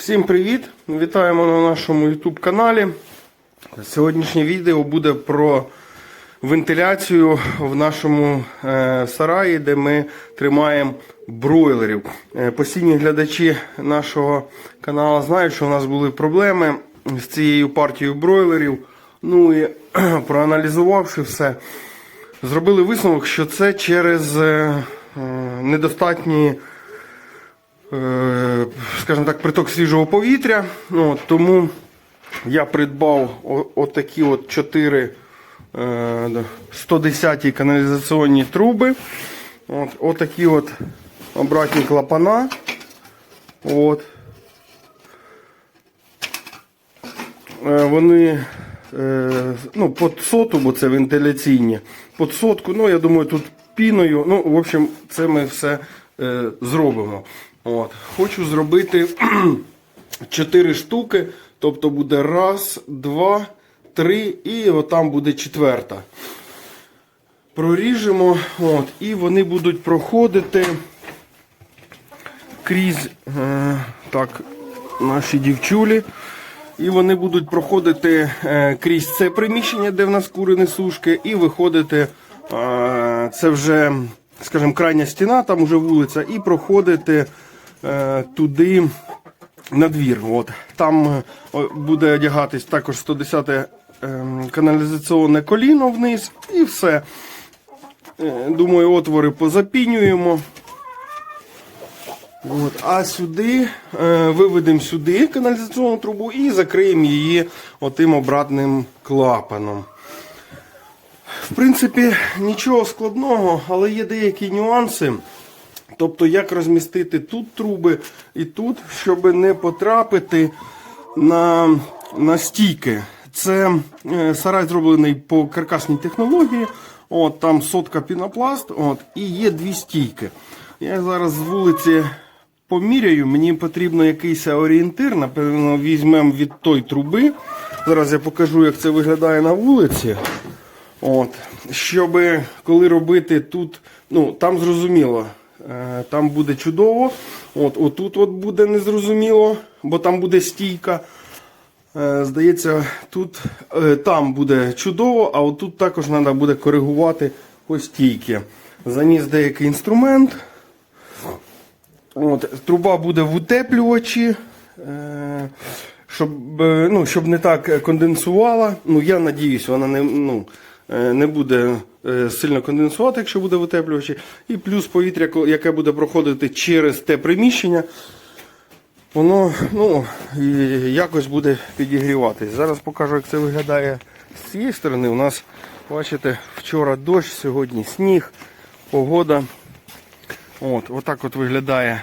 Всім привіт! Вітаємо на нашому YouTube каналі. Сьогоднішнє відео буде про вентиляцію в нашому е, сараї, де ми тримаємо бройлерів. Е, постійні глядачі нашого каналу знають, що у нас були проблеми з цією партією бройлерів. Ну і проаналізувавши все, зробили висновок, що це через е, недостатні скажімо так, приток свіжого повітря. Ну, от, тому я придбав отакі от 4 е, 110 каналізаційні труби. От, отакі от обратні клапана. От. Е, Вони е, ну, під соту, бо це вентиляційні. Під сотку, ну я думаю, тут піною. Ну, в общем, це ми все е, зробимо. От. Хочу зробити 4 штуки. Тобто буде раз, два, три і отам буде четверта. Проріжемо, от, і вони будуть проходити крізь е, так, наші дівчулі. І вони будуть проходити е, крізь це приміщення, де в нас кури несушки, і виходити. Е, це вже, скажімо, крайня стіна, там вже вулиця, і проходити туди на двір. От. Там е, буде одягатись також 110 е, каналізаційне коліно вниз, і все. Е, Думаю, отвори позапінюємо. От, а сюди е, виведемо сюди каналізаційну трубу і закриємо її отим обратним клапаном. В принципі, нічого складного, але є деякі нюанси. Тобто, як розмістити тут труби і тут, щоб не потрапити на, на стійки. Це е, сарай зроблений по каркасній технології. От, там сотка пінопласт, от, і є дві стійки. Я зараз з вулиці поміряю, мені потрібно якийсь орієнтир, напевно, візьмемо від той труби. Зараз я покажу, як це виглядає на вулиці. От, щоб коли робити тут, ну там зрозуміло, там буде чудово. От, отут от буде незрозуміло, бо там буде стійка. Е, Здається, тут е, там буде чудово, а отут також треба буде коригувати по стійки. Заніс деякий інструмент. От, труба буде в утеплювачі, е, щоб, е, ну, щоб не так конденсувала. Ну, я надіюсь, вона не, ну, е, не буде е, сильно конденсувати, якщо буде в утеплювачі. І плюс повітря, яке буде проходити через те приміщення, воно ну, якось буде підігріватись. Зараз покажу, як це виглядає з цієї сторони. У нас, бачите, вчора дощ, сьогодні сніг, погода. От, отак от виглядає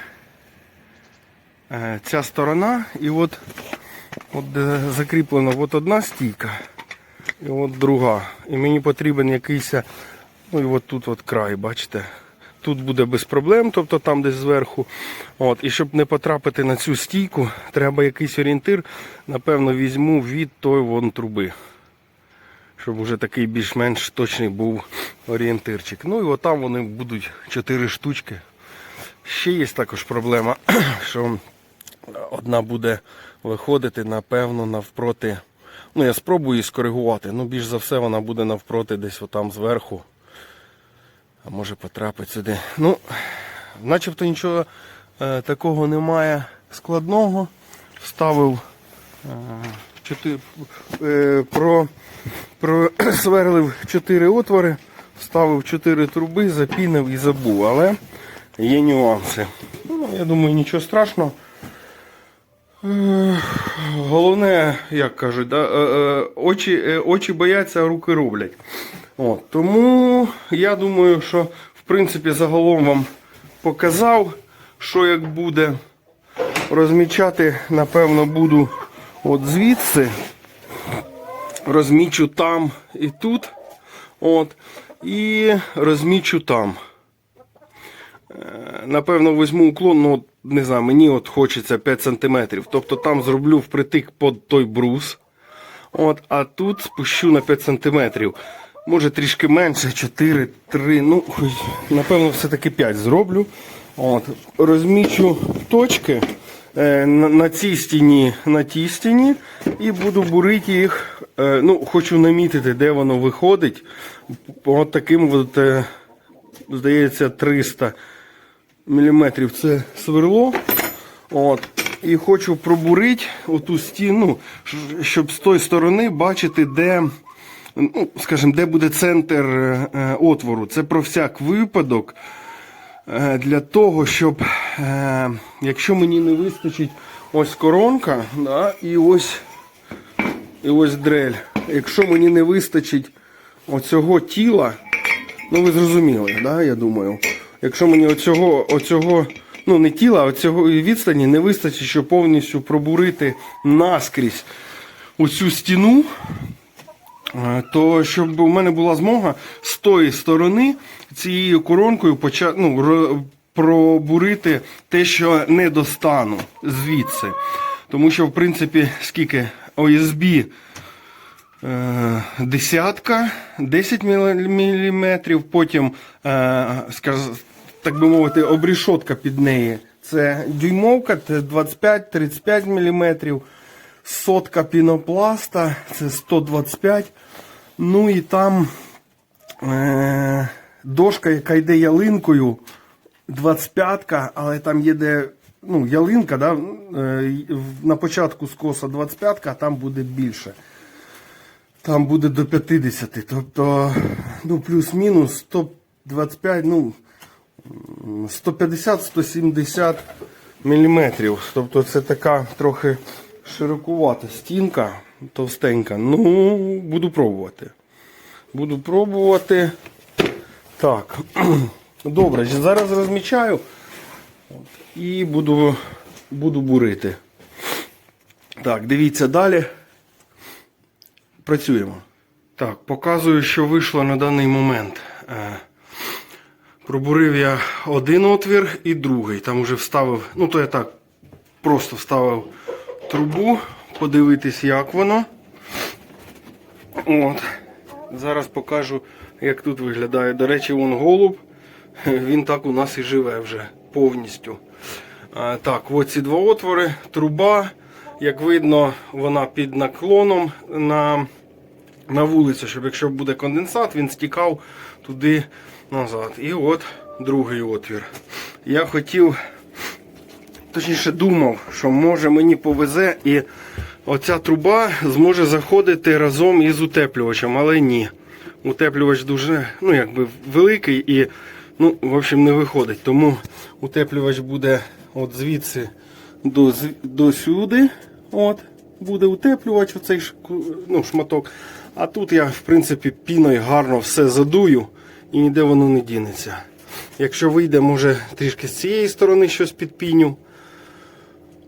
е, ця сторона. І от, от закріплена от одна стійка і от друга. І мені потрібен якийсь, ну і от тут от край, бачите. Тут буде без проблем, тобто там десь зверху. От, і щоб не потрапити на цю стійку, треба якийсь орієнтир. Напевно, візьму від той вон труби. Щоб вже такий більш-менш точний був орієнтирчик. Ну і отам вони будуть 4 штучки. Ще є також проблема, що одна буде виходити, напевно, навпроти. Ну, я спробую її скоригувати. Ну, більш за все, вона буде навпроти десь отам зверху. А може потрапить сюди. Ну, начебто нічого е, такого немає складного. Вставив е, е, про, просверлив 4 отвори, вставив 4 труби, запінив і забув. Але є нюанси. Ну, я думаю, нічого страшного. Головне, як кажуть, да, е, е, очі, е, очі бояться, а руки роблять. От, тому я думаю, що в принципі загалом вам показав, що як буде. Розмічати, напевно, буду от звідси. Розмічу там і тут. От, і розмічу там. Напевно, візьму уклон, ну, не знаю, мені от хочеться 5 см. Тобто там зроблю впритик під той брус. От, а тут спущу на 5 см. Може трішки менше, 4, 3, ну, напевно, все-таки 5 зроблю. От, розмічу точки. е, на, на цій стіні, на тій стіні, і буду бурити їх. Е, ну, хочу намітити, де воно виходить. От таким, от, е, здається, 300 мм це сверло. От. І хочу пробурити оту стіну, щоб з тої сторони бачити, де, ну, скажімо, де буде центр е, отвору. Це про всяк випадок. Е, Для того, щоб, е, якщо мені не вистачить ось коронка, да, і ось, і ось дрель. Якщо мені не вистачить оцього тіла, ну ви зрозуміли, да, я думаю. Якщо мені оцього, оцього, ну не тіла, а оцього відстані не вистачить, щоб повністю пробурити наскрізь оцю стіну, е, то щоб у мене була змога з тої сторони цією коронкою поча... ну, ро- пробурити те, що не достану звідси. Тому що, в принципі, скільки ОСБ е, десятка, 10 мм, потім, е, скаж- так би мовити, обрішотка під неї. Це дюймовка, це 25-35 мм, сотка пінопласта, це 125 Ну і там е, дошка, яка йде ялинкою, 25-ка, але там є де ну, ялинка, да, е, на початку скоса 25-ка, а там буде більше. Там буде до 50. Тобто, ну, плюс-мінус 125, ну, 150-170 міліметрів. Тобто це така трохи широкувата стінка, товстенька. Ну, буду пробувати. Буду пробувати. Так. Добре, зараз розмічаю і буду, буду бурити. Так, дивіться далі. Працюємо. Так, показую, що вийшло на даний момент. Пробурив я один отвір і другий. Там вже вставив, ну то я так просто вставив трубу, подивитись, як воно. От. Зараз покажу, як тут виглядає. До речі, вон голуб. Він так у нас і живе вже повністю. Так, ось ці два отвори, труба. Як видно, вона під наклоном на, на вулицю, щоб якщо буде конденсат, він стікав туди назад. І от другий отвір. Я хотів, точніше думав, що може мені повезе і оця труба зможе заходити разом із утеплювачем, але ні. Утеплювач дуже ну, якби великий і ну, в общем, не виходить. Тому утеплювач буде от звідси до, до сюди. От, буде утеплювач, оцей ну, шматок. А тут я, в принципі, піною гарно все задую і ніде воно не дінеться. Якщо вийде, може трішки з цієї сторони щось підпіню.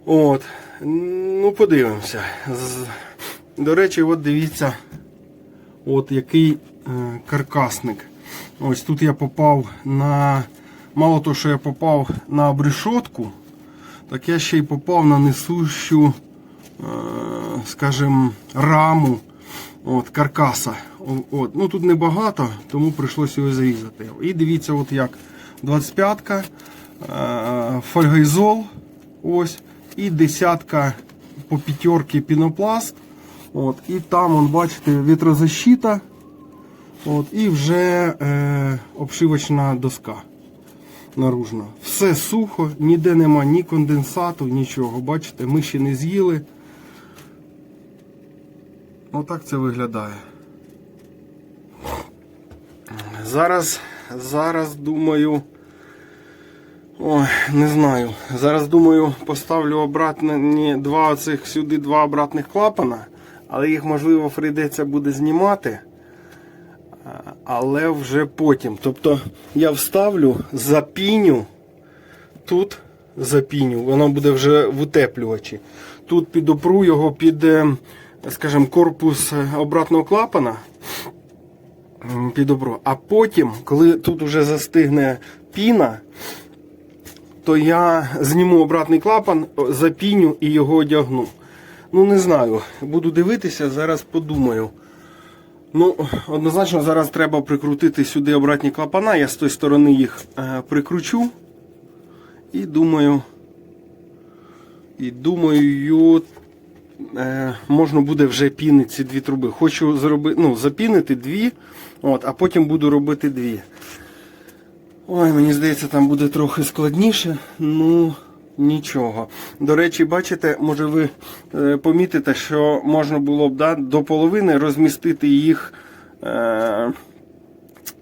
От. Ну, подивимося. До речі, от дивіться, от який е, каркасник. Ось тут я попав на. Мало того, що я попав на обрешотку, так я ще й попав на несущу, е, скажімо, раму от, каркаса. От. Ну тут небагато, тому прийшлося його зарізати. І дивіться, от як 25-ка, е, фольгайзол, ось, і десятка по п'ятерки пінопласт. От, і там, он, бачите, вітрозащита. От, і вже е, обшивочна доска наружна. Все сухо, ніде нема ні конденсату, нічого. Бачите, ми ще не з'їли. Отак це виглядає. Зараз, зараз думаю. Ой, не знаю. Зараз думаю, поставлю обратні два оцих сюди два обратних клапана, але їх можливо прийдеться буде знімати. Але вже потім. Тобто я вставлю запіню, тут запіню, воно буде вже в утеплювачі. Тут підопру його під, е, скажімо, корпус е, обратного клапана. М, Підопру. А потім, коли тут вже застигне піна, то я зніму обратний клапан, запіню і його одягну. Ну, не знаю. Буду дивитися, зараз подумаю. Ну, однозначно, зараз треба прикрутити сюди обратні клапана. Я з тої сторони їх е, прикручу. І думаю. І думаю, можна буде вже пінити ці дві труби. Хочу зробити, ну, запінити дві, от, а потім буду робити дві. Ой, мені здається, там буде трохи складніше. Ну, нічого. До речі, бачите, може ви е, помітите, що можна було б да, до половини розмістити їх. Е,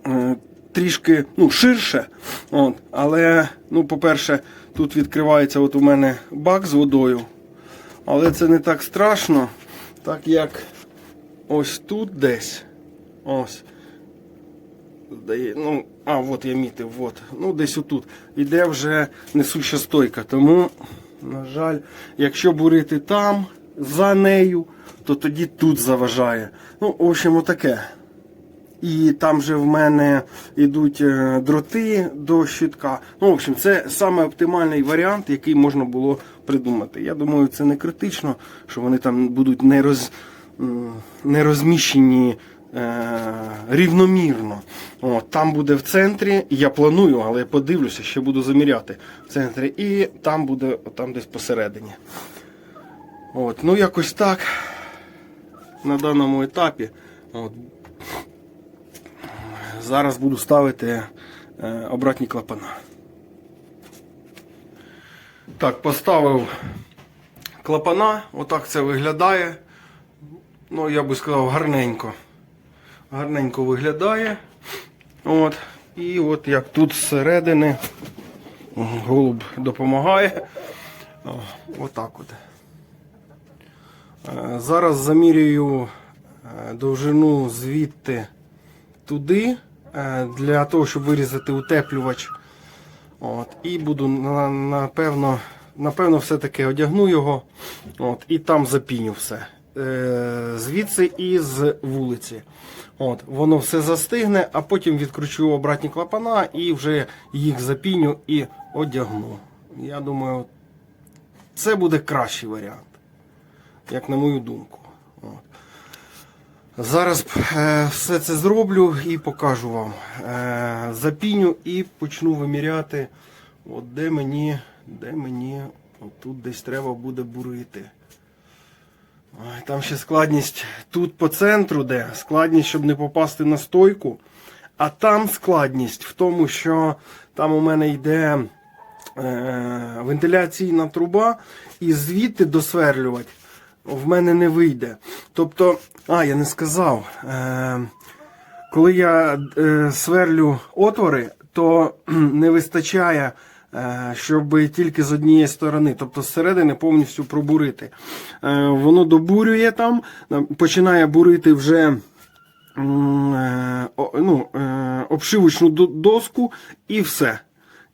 е, Трішки ну, ширше. От. Але, ну, по-перше, тут відкривається от у мене бак з водою. Але це не так страшно, так як ось тут десь. Ось. Ну, а, от я мітив, от. Ну, десь отут. Іде вже несуща стойка. Тому, на жаль, якщо бурити там, за нею, то тоді тут заважає. Ну, в общем, отаке. І там же в мене йдуть е, дроти до щитка. Ну, в общем, це саме оптимальний варіант, який можна було придумати. Я думаю, це не критично, що вони там будуть не, роз, не розміщені е, рівномірно. От, там буде в центрі, я планую, але я подивлюся, ще буду заміряти в центрі. І там буде там десь посередині. От, ну якось так. На даному етапі. От, Зараз буду ставити е, обратні клапана. Так, поставив клапана, отак це виглядає. Ну, я би сказав, гарненько. Гарненько виглядає. От. І от як тут зсередини голуб допомагає. Отак от. Е, Зараз замірюю е, довжину звідти туди е, для того, щоб вирізати утеплювач. От, І буду напевно, напевно, все-таки одягну його от, і там запіню все. Е, Звідси і з вулиці. От, Воно все застигне, а потім відкручу обратні клапана і вже їх запіню і одягну. Я думаю, це буде кращий варіант, як на мою думку. От. Зараз е, все це зроблю і покажу вам. Е, запіню і почну виміряти, от де мені, де мені, от тут десь треба буде бурити. Там ще складність тут по центру, де складність, щоб не попасти на стойку. А там складність в тому, що там у мене йде е, вентиляційна труба, і звідти досверлювати в мене не вийде. Тобто, а, я не сказав. Е, коли я е, сверлю отвори, то не вистачає, е, щоб тільки з однієї сторони, тобто зсередини повністю пробурити. Е, воно добурює там, починає бурити вже е, ну, е, обшивочну доску і все.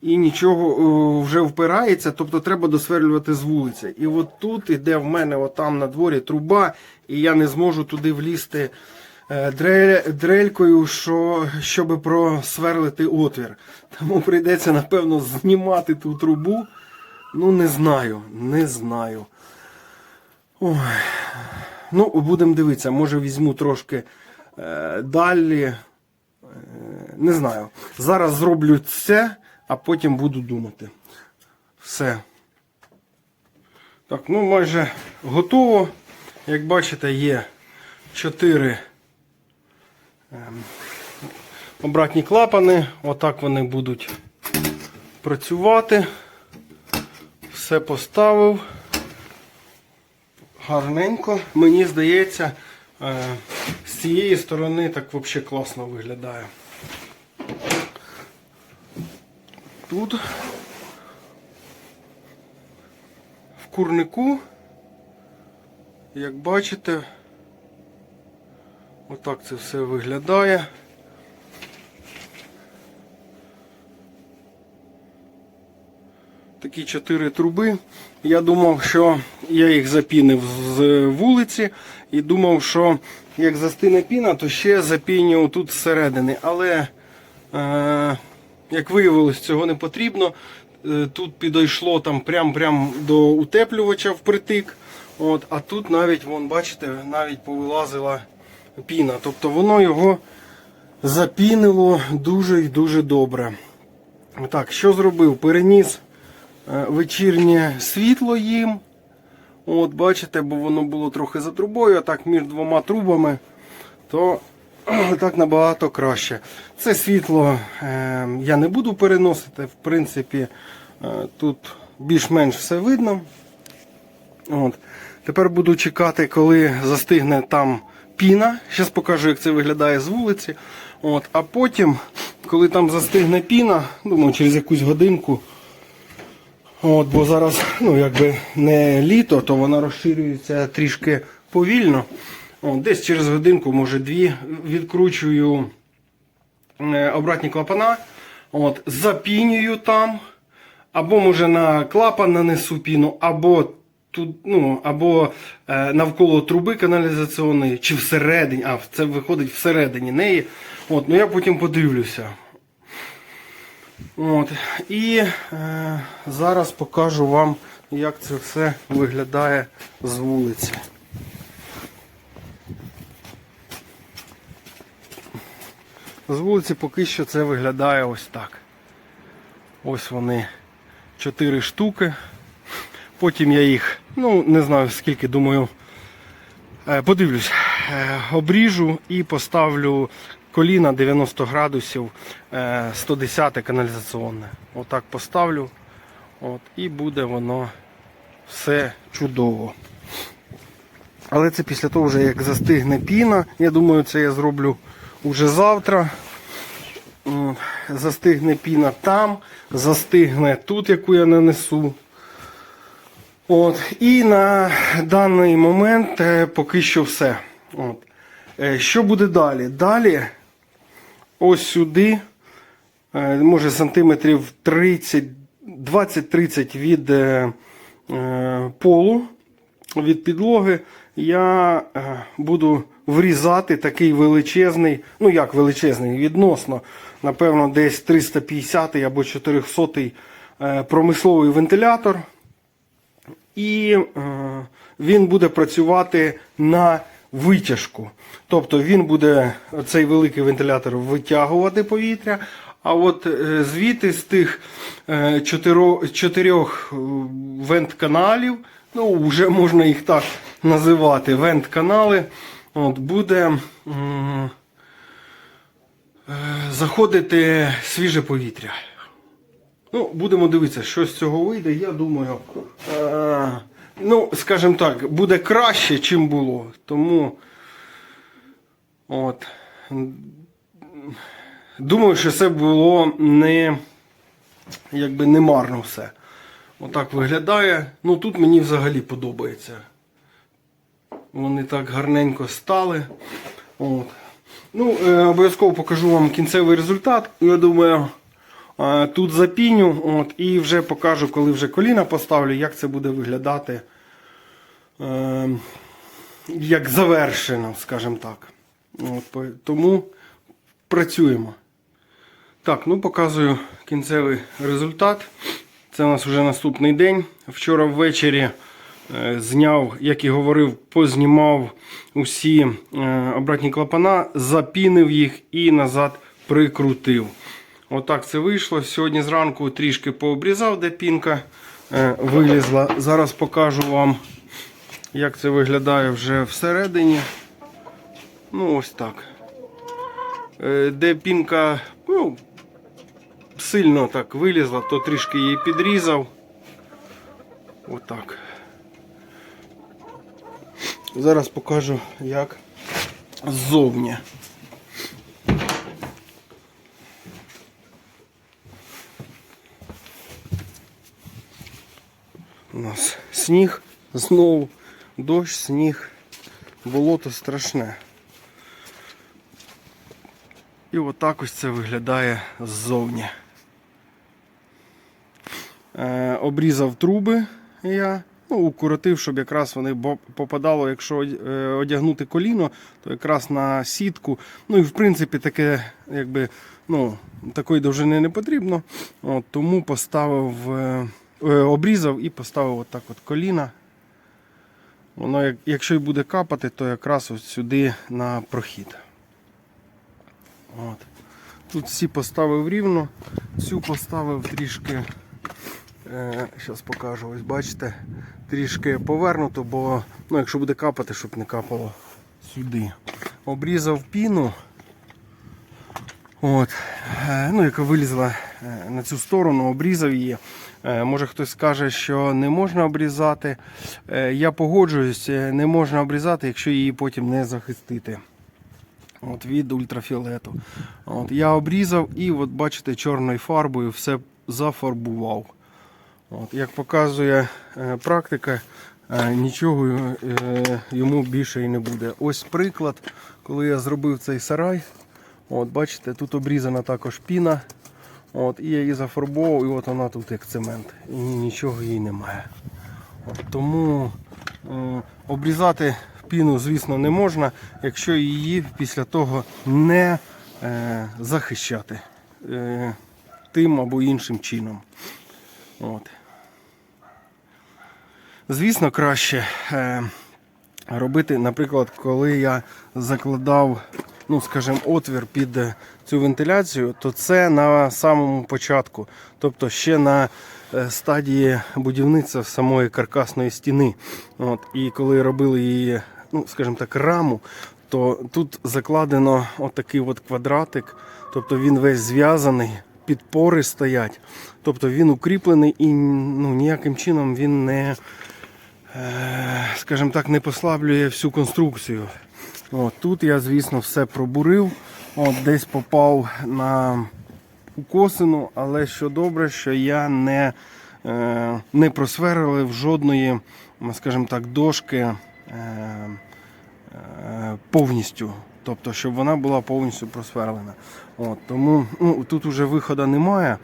І нічого е, вже впирається, тобто треба досверлювати з вулиці. І от тут іде в мене отам на дворі труба, і я не зможу туди влізти е, дре- дрелькою, що, щоб просверлити отвір. Тому прийдеться, напевно, знімати ту трубу. Ну, не знаю, не знаю. Ой. Ну, будемо дивитися, може візьму трошки е, далі. Е, не знаю. Зараз зроблю це, а потім буду думати. Все. Так, ну майже готово. Як бачите, є 4 ем, обратні клапани. Отак вони будуть працювати. Все поставив гарненько. Мені здається, е, з цієї сторони так взагалі класно виглядає. Тут в курнику, як бачите, отак це все виглядає. Такі чотири труби. Я думав, що я їх запінив з вулиці і думав, що як застине піна, то ще запіню тут зсередини. Але, е, як виявилось, цього не потрібно. Е, Тут підійшло там прям-прям до утеплювача впритик. От, а тут навіть, вон, бачите, навіть повилазила піна. Тобто воно його запінило дуже і дуже добре. Так, що зробив? Переніс е, вечірнє світло їм От, бачите, бо воно було трохи за трубою, а так між двома трубами, то так набагато краще. Це світло е, я не буду переносити. В принципі, е, тут більш-менш все видно. От. Тепер буду чекати, коли застигне там піна. Зараз покажу, як це виглядає з вулиці. От. А потім, коли там застигне піна, думаю, через якусь годинку. От, бо зараз, ну, якби не літо, то вона розширюється трішки повільно. Десь через годинку, може дві, відкручую е, обратні клапана, от, запінюю там, або може на клапан нанесу піну, або тут, ну, або е, навколо труби каналізаційної, чи всередині, а це виходить всередині неї. От, ну я потім подивлюся. От. І е, зараз покажу вам, як це все виглядає з вулиці. З вулиці поки що це виглядає ось так. Ось вони чотири штуки. Потім я їх, ну не знаю скільки, думаю, е, подивлюсь, е, обріжу і поставлю коліна 90 градусів е, 110 каналізаційне. Отак поставлю. От, і буде воно все чудово. Але це після того, як застигне піна. Я думаю, це я зроблю уже завтра. Застигне піна там, застигне тут, яку я нанесу. От, і на даний момент е, поки що все. От. Е, Що буде далі? Далі ось сюди, е, може сантиметрів 30, 20-30 від полу, від підлоги, я е, буду врізати такий величезний, ну як величезний, відносно, напевно, десь 350 або 400 е, промисловий вентилятор. І е, він буде працювати на витяжку. Тобто він буде цей великий вентилятор витягувати повітря. А от звідти з тих чотирьох вент-каналів, ну вже можна їх так називати, вент-канали, от, буде е, заходити свіже повітря. Ну, будемо дивитися, що з цього вийде. Я думаю, е, ну, скажімо так, буде краще, чим було. Тому от, думаю, що це було не, якби не марно все. Отак виглядає. Ну тут мені взагалі подобається. Вони так гарненько стали. От. Ну, е, обов'язково покажу вам кінцевий результат. Я думаю, е, тут запіню от, і вже покажу, коли вже коліна поставлю, як це буде виглядати. Е, як завершено, скажімо так. От, тому працюємо. Так, ну показую кінцевий результат. Це у нас вже наступний день. Вчора ввечері е, зняв, як і говорив, познімав усі е, обратні клапана, запінив їх і назад прикрутив. Отак це вийшло. Сьогодні зранку трішки пообрізав, де пінка е, вилізла. Зараз покажу вам, як це виглядає вже всередині. Ну, ось так. Де пінка ну, сильно так вилізла, то трішки її підрізав. Отак. Зараз покажу, як ззовні. У нас сніг, знову дощ, сніг, болото страшне. І отак ось це виглядає ззовні. Е, обрізав труби я, ну, укоротив, щоб якраз вони попадало, якщо е, одягнути коліно, то якраз на сітку. Ну і в принципі таке, якби, ну, такої довжини не потрібно. От, тому поставив, е, обрізав і поставив отак от коліна. Воно, якщо й буде капати, то якраз ось сюди на прохід. От. Тут всі поставив рівно, цю поставив трішки Зараз покажу. Ось бачите, трішки повернуто, бо ну, якщо буде капати, щоб не капало сюди. Обрізав піну. От, е, ну, яка вилізла е, на цю сторону, обрізав її. Е, Може хтось скаже, що не можна обрізати. Е, Я погоджуюсь, е, не можна обрізати, якщо її потім не захистити. От, від ультрафіолету. От, я обрізав і от бачите, чорною фарбою все зафарбував. От, як показує е, практика, е, нічого е, йому більше і не буде. Ось приклад, коли я зробив цей сарай. От, бачите, тут обрізана також піна. От, і я її зафарбовував, і от вона тут як цемент. І нічого їй немає. От, тому е, обрізати піну, звісно, не можна, якщо її після того не е, захищати е, тим або іншим чином. От. Звісно, краще е, робити, наприклад, коли я закладав, ну, скажімо, отвір під е, цю вентиляцію, то це на самому початку, тобто ще на е, стадії будівництва самої каркасної стіни. От, і коли робили її, ну, скажімо так, раму, то тут закладено отакий от квадратик, тобто він весь зв'язаний, підпори стоять, тобто він укріплений і ну, ніяким чином він не скажімо так, не послаблює всю конструкцію. От, тут я, звісно, все пробурив. От, десь попав на укосину, але що добре, що я не, е, не просверлив жодної, скажімо так, дошки е, е, повністю. Тобто, щоб вона була повністю просверлена. От, тому ну, тут уже виходу немає.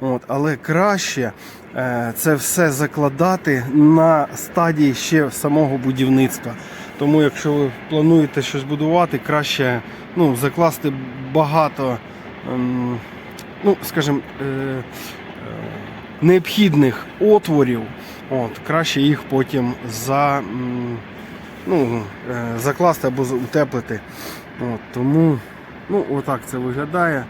От, але краще е, це все закладати на стадії ще самого будівництва. Тому, якщо ви плануєте щось будувати, краще ну, закласти багато, ем, ну, скажімо, е, е, необхідних отворів. От, краще їх потім за, ну, закласти або утеплити. От, тому ну, отак це виглядає.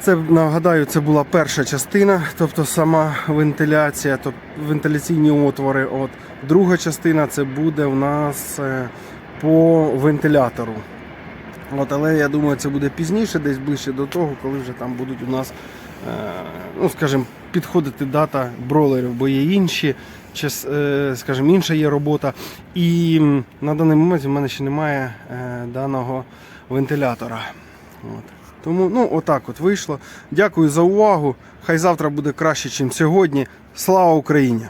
Це нагадаю, це була перша частина, тобто сама вентиляція, тобто вентиляційні отвори. От друга частина це буде в нас е, по вентилятору. От, але я думаю, це буде пізніше, десь ближче до того, коли вже там будуть у нас, е, ну скажімо, підходити дата бролерів, бо є інші, е, скажімо, інша є робота. І на даний момент в мене ще немає даного вентилятора. От. Тому ну, отак от вийшло. Дякую за увагу. Хай завтра буде краще, ніж сьогодні. Слава Україні!